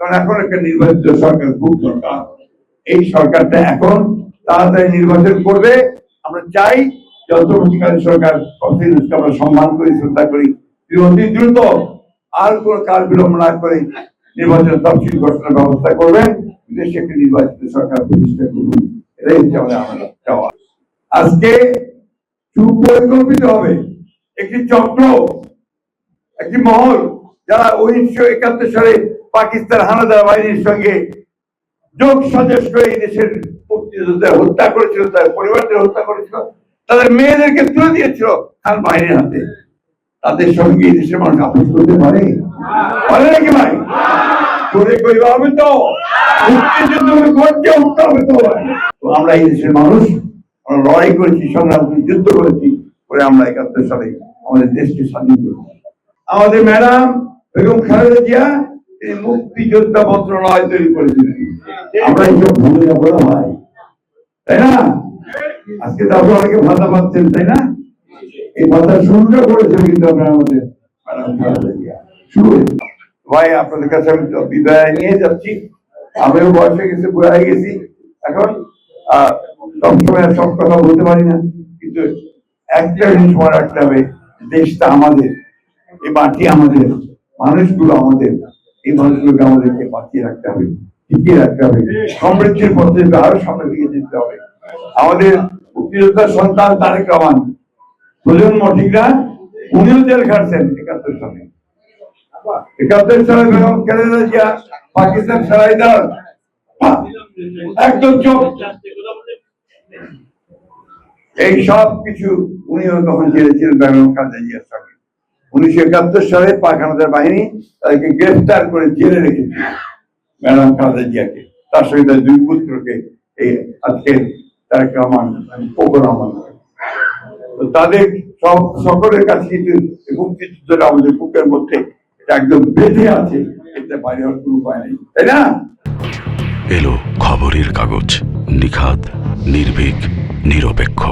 কারণ এখন একটা নির্বাচিত সরকার এই সরকারটা এখন তাড়াতাড়ি নির্বাচন করবে। আমরা চাই সরকার আমরা সম্মান করি, শ্রদ্ধা করি। অতি দ্রুত আর কোনো কাল বিলম্ব না করে তফসিল ঘোষণার ব্যবস্থা করবেন। দেশে একটি নির্বাচিত সরকার প্রতিষ্ঠা করবেন এটাই হচ্ছে আমাদের আমাদের চাওয়া আজকে সুপরিকল্পিত হবে একটি চক্র, একটি মহল যারা উনিশশো একাত্তর সালে পাকিস্তান হানাদার বাহিনীর সঙ্গে যোগ করে এই দেশের মুক্তিযোদ্ধা হত্যা করেছিল, তার পরিবারদের হত্যা করেছিল, তাদের মেয়েদেরকে তুলে দিয়েছিল খান বাহিনীর হাতে। তাদের সঙ্গে এই দেশের মানুষ আপোষ করতে পারে? পারে নাকি ভাই করে হবে তো? মুক্তিযুদ্ধ উঠতে হবে তো। আমরা এই দেশের মানুষ, আমরা লড়াই করেছি সংগ্রাম যুদ্ধ করেছি, করে আমরা একাত্তর সালে আমাদের দেশকে স্বাধীন করেছি। আমাদের ম্যাডাম বেগম খালেদা জিয়া তিনি মুক্তিযোদ্ধা মন্ত্রণালয় তৈরি করেছিলেন আমরা এইসব ভুলে যাব না ভাই। তাই না? আজকে তারপর অনেকে ভাতা পাচ্ছেন তাই না? এই ভাতা করেছেন কিন্তু আপনারা আমাদের শুরু ভাই আপনাদের কাছে আমি বিদায় নিয়ে যাচ্ছি। আমিও বয়সে গেছি বুড়া হয়ে গেছি। এখন সবসময় সব কথা বলতে পারি না। কিন্তু একটা জিনিস মনে রাখতে হবে দেশটা আমাদের এই মাটি আমাদের মানুষগুলো আমাদের। এই মানুষগুলোকে আমাদেরকে বাঁচিয়ে রাখতে হবে, টিকিয়ে রাখতে হবে, সমৃদ্ধির পথে আরও সামনের দিকে যেতে হবে। আমাদের মুক্তিযোদ্ধার সন্তান তারেক রহমান, প্রজন্ম ঠিক না, উনিও জেল খাটছেন একাত্তর সালে। একাত্তর সালে বেগম খালেদা জিয়া, পাকিস্তান সারাইদার একদম চোখ। এই সব কিছু উনিও তখন জেলেছিলেন বেগম খালেদা জিয়ার সঙ্গে। উনিশশো একাত্তর সালে পাক বাহিনী তাদেরকে গ্রেফতার করে জেলে রেখেছিল ম্যাডাম খালেদা জিয়াকে। তার সঙ্গে তার দুই পুত্রকে এই আজকে তারেক রহমান রহমান তো তাদের সব সকলের কাছে কিন্তু মুক্তিযুদ্ধটা আমাদের বুকের মধ্যে এটা একদম বেঁধে আছে, এটা বাইরে হওয়ার কোনো উপায় নেই। তাই না? এলো খবরের কাগজ নিখাত নির্ভীক, নিরপেক্ষ।